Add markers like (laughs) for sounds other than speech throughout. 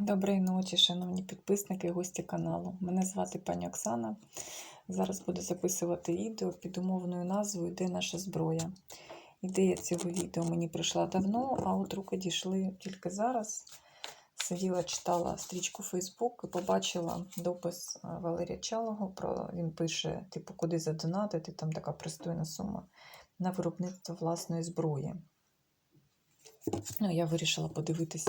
Доброї ночі, шановні підписники і гості каналу. Мене звати пані Оксана. Зараз буду записувати відео під умовною назвою Де наша зброя. Ідея цього відео мені прийшла давно, а от руки дійшли тільки зараз. Сиділа, читала стрічку Facebook і побачила допис е, Валерія Чалого. Про він пише: типу, куди задонатити, там така пристойна сума на виробництво власної зброї. Ну, я вирішила подивитись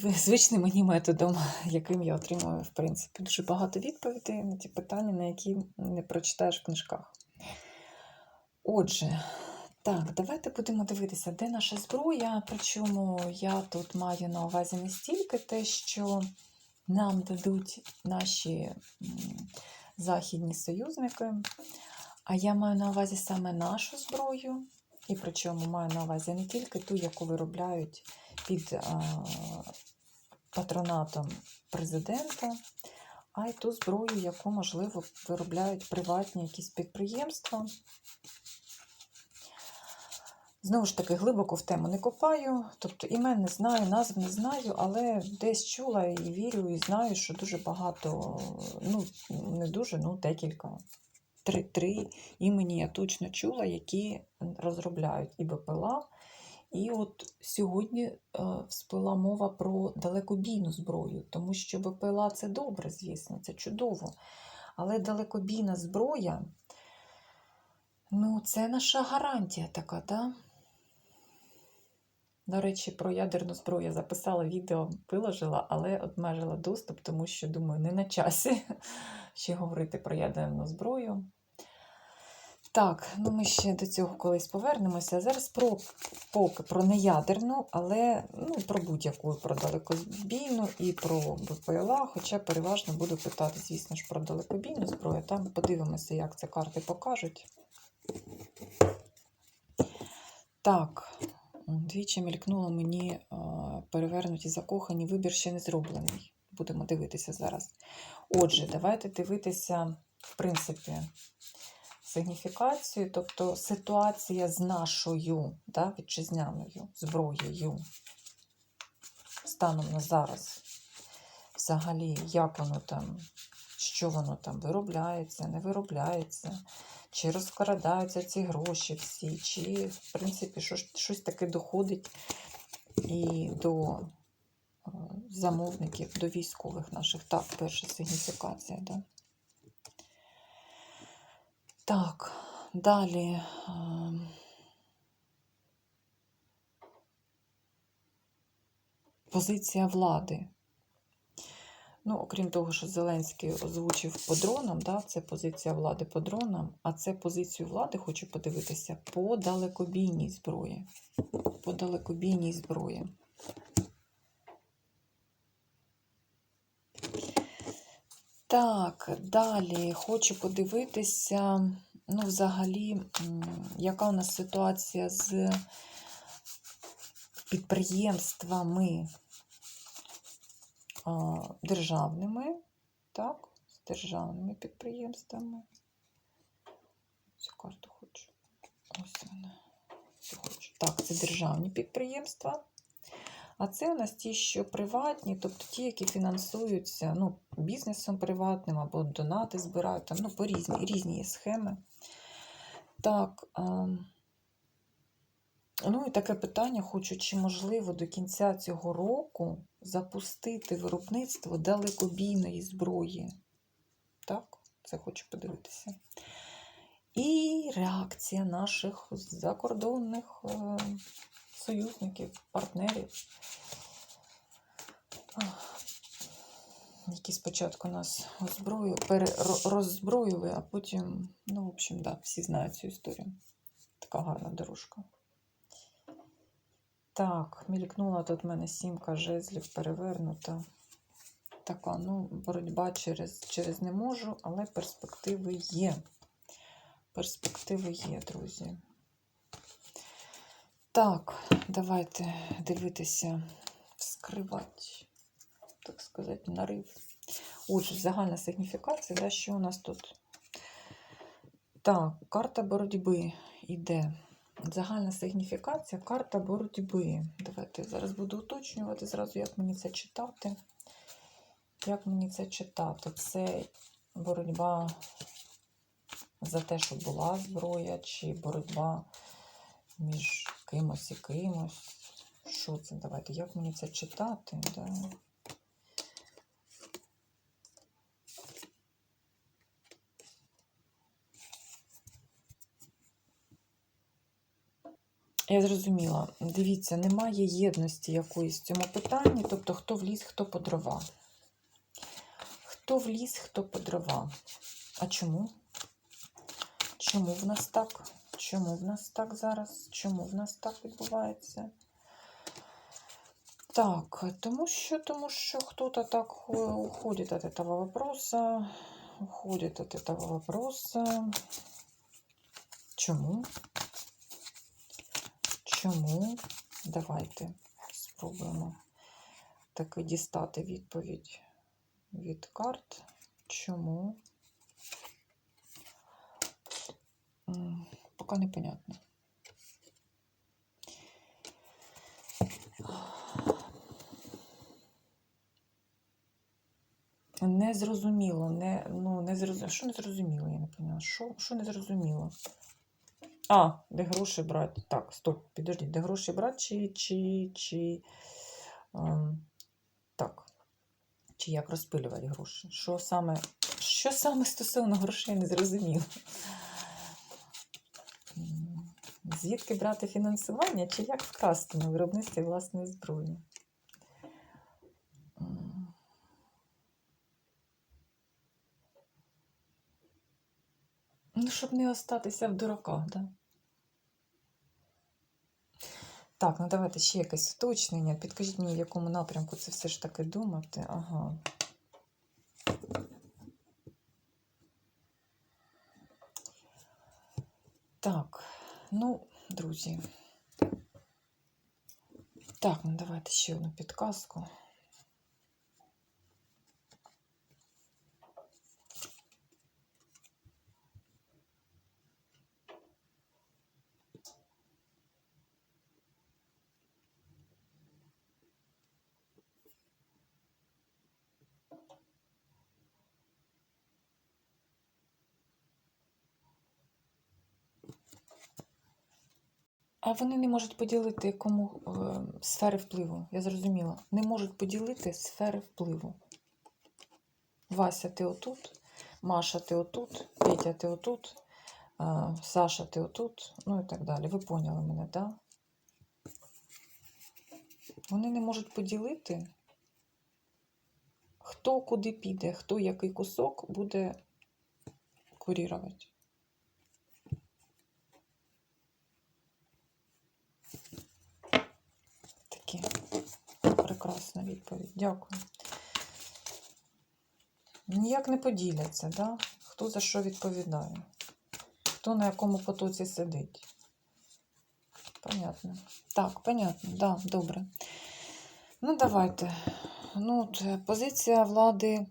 звичним мені методом, (laughs) яким я отримую, в принципі, дуже багато відповідей на ті питання, на які не прочитаєш в книжках. Отже, так, давайте будемо дивитися, де наша зброя. Причому я тут маю на увазі не стільки те, що нам дадуть наші західні союзники, а я маю на увазі саме нашу зброю, і причому маю на увазі не тільки ту, яку виробляють під патронатом президента, а й ту зброю, яку, можливо, виробляють приватні якісь підприємства. Знову ж таки, глибоко в тему не копаю, тобто імен не знаю, назв не знаю, але десь чула і вірю, і знаю, що дуже багато, ну, не дуже, ну, декілька. Три, три імені я точно чула, які розробляють і БПЛА. І от сьогодні е, всплила мова про далекобійну зброю, тому що БПЛА це добре, звісно, це чудово. Але далекобійна зброя, ну, це наша гарантія така, да? До речі, про ядерну зброю я записала відео, виложила, але обмежила доступ, тому що, думаю, не на часі (laughs) ще говорити про ядерну зброю. Так, ну ми ще до цього колись повернемося. Зараз про поки про неядерну, але ну, про будь-яку, про далекобійну і про БПЛА, хоча переважно буду питати, звісно ж, про далекобійну зброю. Там подивимося, як це карти покажуть. Так, двічі мількнуло мені е, перевернуті закохані, вибір ще не зроблений. Будемо дивитися зараз. Отже, давайте дивитися, в принципі, сигніфікацію, тобто ситуація з нашою да, вітчизняною зброєю станом на зараз. Взагалі, як воно там, що воно там виробляється, не виробляється, чи розкрадаються ці гроші всі, чи, в принципі, щось, щось таке доходить і до е, замовників, до військових наших. Так, перша сигніфікація, да? Так, далі. ем, Позиція влади. Ну, окрім того, що Зеленський озвучив по дронам, да, це позиція влади по дронам, а це позицію влади, хочу подивитися, по далекобійній зброї. По далекобійній зброї. Так, далі хочу подивитися, ну, взагалі, яка у нас ситуація з підприємствами державними, так, з державними підприємствами. Цю карту хочу. Ось вона. Так, це державні підприємства. А це у нас ті, що приватні, тобто ті, які фінансуються ну, бізнесом приватним або донати збирають, там, ну, по різні, різні схеми. Так. Ну і таке питання хочу, чи можливо до кінця цього року запустити виробництво далекобійної зброї. Так, це хочу подивитися. І реакція наших закордонних е, союзників, партнерів, які спочатку нас роззброїли, а потім, ну, в общем, да, всі знають цю історію. Така гарна дорожка. Так, мількнула тут в мене сімка жезлів перевернута. Така, ну, боротьба через, через не можу, але перспективи є. Перспективи є, друзі. Так, давайте дивитися, вскривати, так сказати, нарив. Отже, загальна сигніфікація, да, що у нас тут? Так, карта боротьби йде. Загальна сигніфікація карта боротьби. Давайте зараз буду уточнювати зразу, як мені це читати. Як мені це читати? Це боротьба за те, щоб була зброя, чи боротьба між кимось і кимось. Що це? Давайте, як мені це читати? Да. Я зрозуміла. Дивіться, немає єдності якоїсь в цьому питанні, тобто хто вліз, хто по дрова. Хто вліз, хто по дрова. А чому? Чому в нас так? Чому в нас так зараз? Чому в нас так відбувається? Так, тому що, тому що кто-то так хо- уходит от этого вопроса, уходит от этого вопроса. Чому? Чому? Давайте спробуємо таки дістати відповідь від карт. Чому? Поки непонятно. Незрозуміло, не, ну, не зрозуміло. Що не зрозуміло, я не поняла. Що, що не зрозуміло? А, де гроші брати? Так, стоп, підождіть, де гроші брати, чи, чи, чи ем, так. Чи як розпилювати гроші? Що саме, що саме стосовно грошей не зрозуміло? Звідки брати фінансування, чи як вкрасти на виробництві власної зброї? Ну, щоб не остатися в дураках, да? Так, ну давайте ще якесь уточнення. Підкажіть мені, в якому напрямку це все ж таки думати. Ага. Так, ну, друзі. Так, ну давайте ще одну підказку. Вони не можуть поділити кому е, сфери впливу. Я зрозуміла. Не можуть поділити сфери впливу. Вася, ти отут, Маша, ти отут, Петя, ти отут, е, Саша, ти отут, ну і так далі. Ви поняли мене, так? Да? Вони не можуть поділити, хто куди піде, хто який кусок буде курірувати. Такі прекрасна відповідь. Дякую. Ніяк не поділяться, да? хто за що відповідає, хто на якому потоці сидить. Понятно. Так, понятно, да, добре. Ну, давайте. Ну, от, е, позиція влади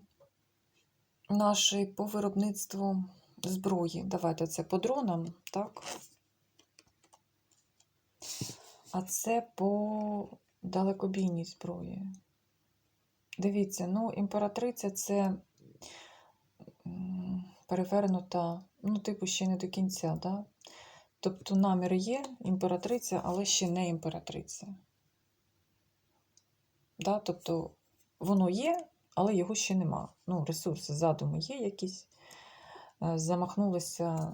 нашої по виробництву зброї. Давайте це по дронам, так? А це по далекобійній зброї. Дивіться, ну, імператриця це перевернута, ну, типу, ще не до кінця, да? Тобто намір є імператриця, але ще не імператриця. Да? Тобто воно є, але його ще нема. Ну, ресурси, задуми є якісь. Е, Замахнулися,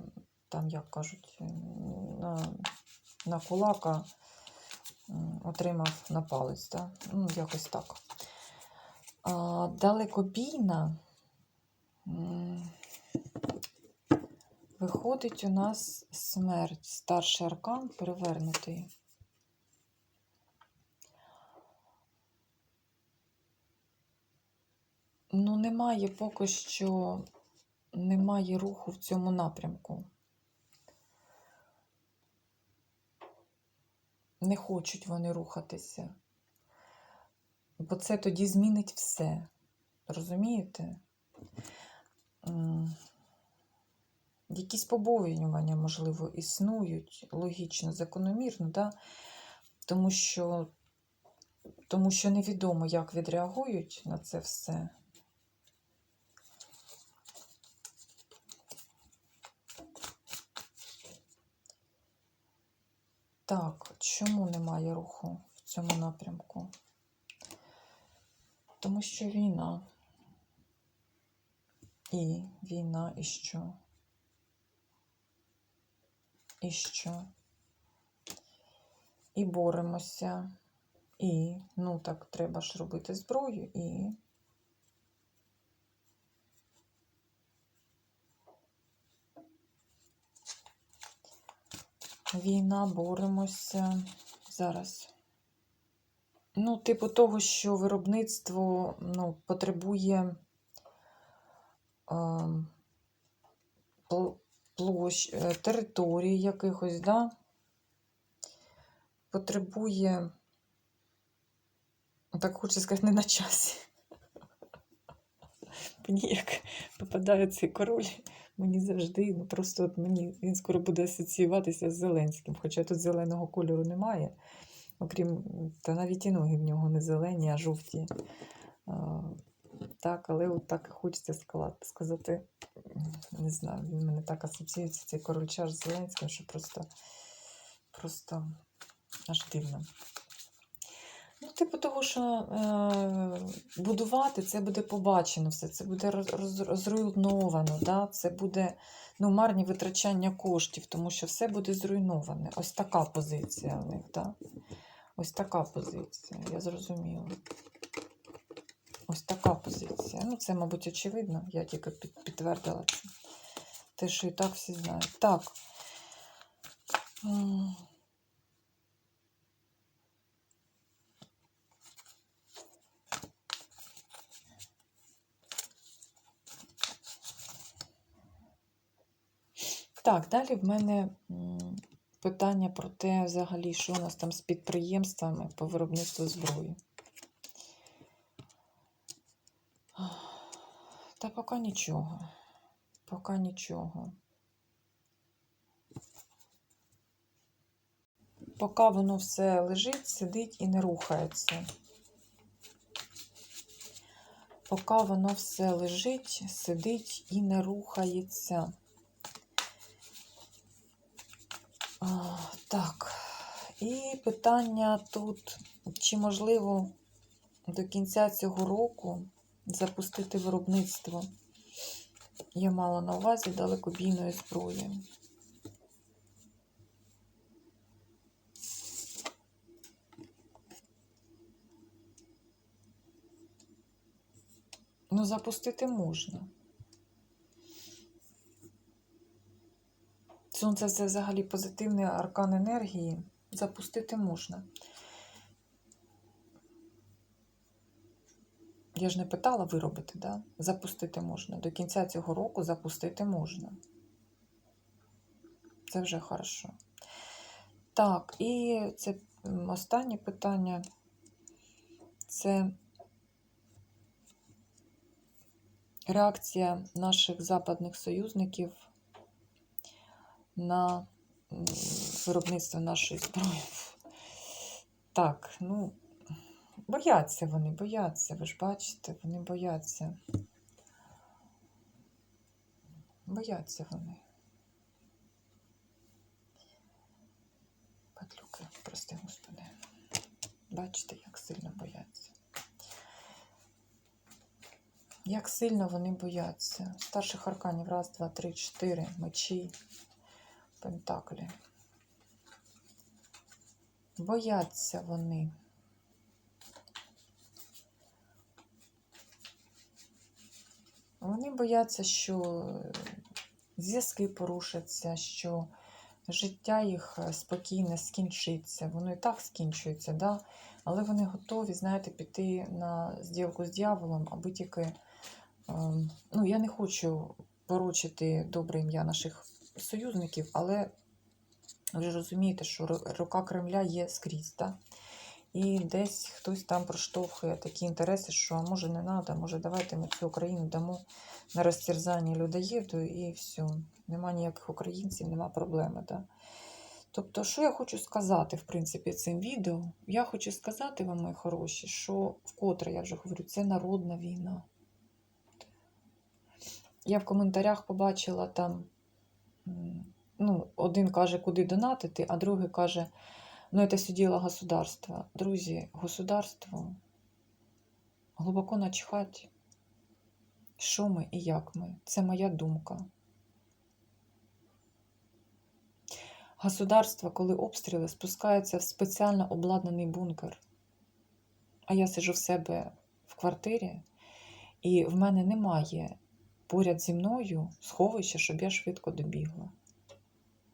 там, як кажуть, на, на кулака, отримав на палець. Да? Ну, якось так. А, далекобійна. Виходить у нас смерть, старший аркан перевернутий. Ну, немає поки що, немає руху в цьому напрямку. Не хочуть вони рухатися. Бо це тоді змінить все. Розумієте? Якісь побоювання, можливо, існують логічно, закономірно, да? тому, що, тому що невідомо, як відреагують на це все. Так, чому немає руху в цьому напрямку? Тому що війна. І війна, і що? І що? І боремося. І, ну так, треба ж робити зброю і. Війна, боремося. Зараз. Ну, типу того, що виробництво ну, потребує е, площ, територій якихось, да? потребує, так хочу сказати, не на часі. Мені як попадає цей король, мені завжди, ну просто от мені він скоро буде асоціюватися з Зеленським, хоча тут зеленого кольору немає. Окрім, та навіть і ноги в нього не зелені, а жовті. А, так, але от так хочеться скала- сказати. Не знаю, він мене так асоціюється, цей король чаш з Зеленським, що просто, просто аж дивно. Ну, типу того, що е, будувати це буде побачено все, це буде роз, роз, розруйновано, да? це буде ну, марні витрачання коштів, тому що все буде зруйноване. Ось така позиція в них. Да? Ось така позиція, я зрозуміла. Ось така позиція. Ну, це, мабуть, очевидно, я тільки підтвердила це. Те, що і так всі знають. Так. Так, далі в мене питання про те, взагалі, що у нас там з підприємствами по виробництву зброї. Та поки нічого. Поки нічого. Поки воно все лежить, сидить і не рухається. Поки воно все лежить, сидить і не рухається. А, так. І питання тут, чи можливо до кінця цього року запустити виробництво. Я мала на увазі далекобійної зброї. Ну, запустити можна. Сонце це взагалі позитивний аркан енергії. Запустити можна. Я ж не питала виробити, да? Запустити можна. До кінця цього року запустити можна. Це вже хорошо. Так, і це останнє питання. Це реакція наших западних союзників на виробництво нашої зброї. Так, ну, бояться вони, бояться, ви ж бачите, вони бояться. Бояться вони. Падлюки, прости, Господи. Бачите, як сильно бояться. Як сильно вони бояться. Старших арканів. Раз, два, три, чотири. Мечі. Пентаклі. Бояться вони. Вони бояться, що зв'язки порушаться, що життя їх е, спокійне скінчиться. Воно і так скінчується, да? але вони готові, знаєте, піти на зділку з дьяволом, аби тільки. ем, Ну, я не хочу порочити добре ім'я наших союзників, але ви ж розумієте, що рука Кремля є скрізь. Да? І десь хтось там проштовхує такі інтереси, що може не треба, може давайте ми цю Україну дамо на розтерзання людоїду і все. Нема ніяких українців, нема проблеми. Да? Тобто, що я хочу сказати, в принципі, цим відео? Я хочу сказати вам, мої хороші, що вкотре я вже говорю, це народна війна. Я в коментарях побачила там, ну, один каже, куди донатити, а другий каже, ну, це все діло государства. Друзі, государство глибоко начхать, що ми і як ми. Це моя думка. Государство, коли обстріли, спускається в спеціально обладнаний бункер. А я сиджу в себе в квартирі, і в мене немає поряд зі мною сховища, щоб я швидко добігла.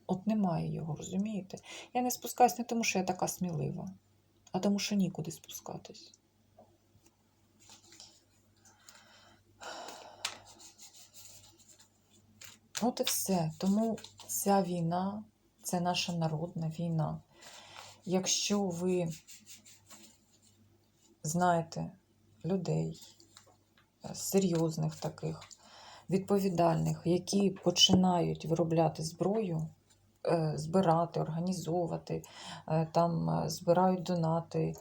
От немає його, розумієте? Я не спускаюсь не тому, що я така смілива, а тому, що нікуди спускатись. От і все. Тому ця війна це наша народна війна. Якщо ви знаєте людей е, серйозних таких, відповідальних, які починають виробляти зброю, е, збирати, організовувати, е, там е, збирають донати,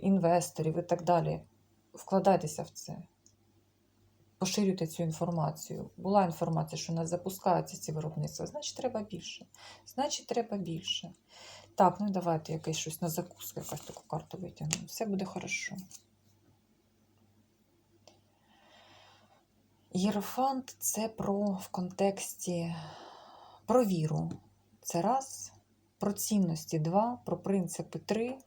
інвесторів і так далі, вкладайтеся в це. Поширюйте цю інформацію. Була інформація, що у нас запускаються ці виробництва, значить, треба більше. Значить, треба більше. Так, ну давайте якесь щось на закуску, якась таку карту витягнемо. Все буде хорошо. Єрофант це про в контексті про віру. Це раз, про цінності два, про принципи три,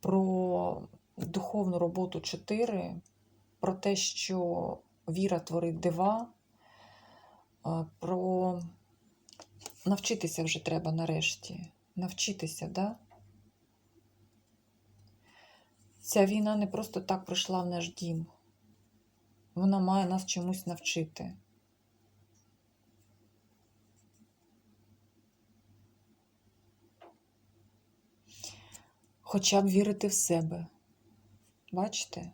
про духовну роботу чотири, про те, що віра творить дива, про навчитися вже треба нарешті. Навчитися, да? Ця війна не просто так прийшла в наш дім. Вона має нас чомусь навчити. Хоча б вірити в себе. Бачите?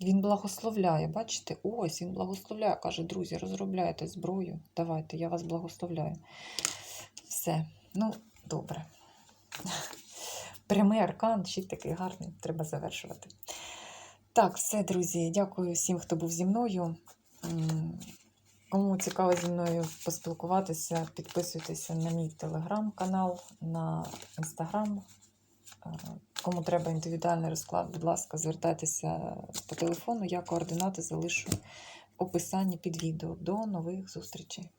Він благословляє, бачите? Ось він благословляє. Каже, друзі, розробляйте зброю. Давайте, я вас благословляю. Все, ну, добре. Прямий аркан, ще такий гарний, треба завершувати. Так, все, друзі. Дякую всім, хто був зі мною. Кому цікаво зі мною поспілкуватися, підписуйтеся на мій телеграм-канал, на інстаграм. Е, Кому треба індивідуальний розклад, будь ласка, звертайтеся по телефону. Я координати залишу в описанні під відео. До нових зустрічей!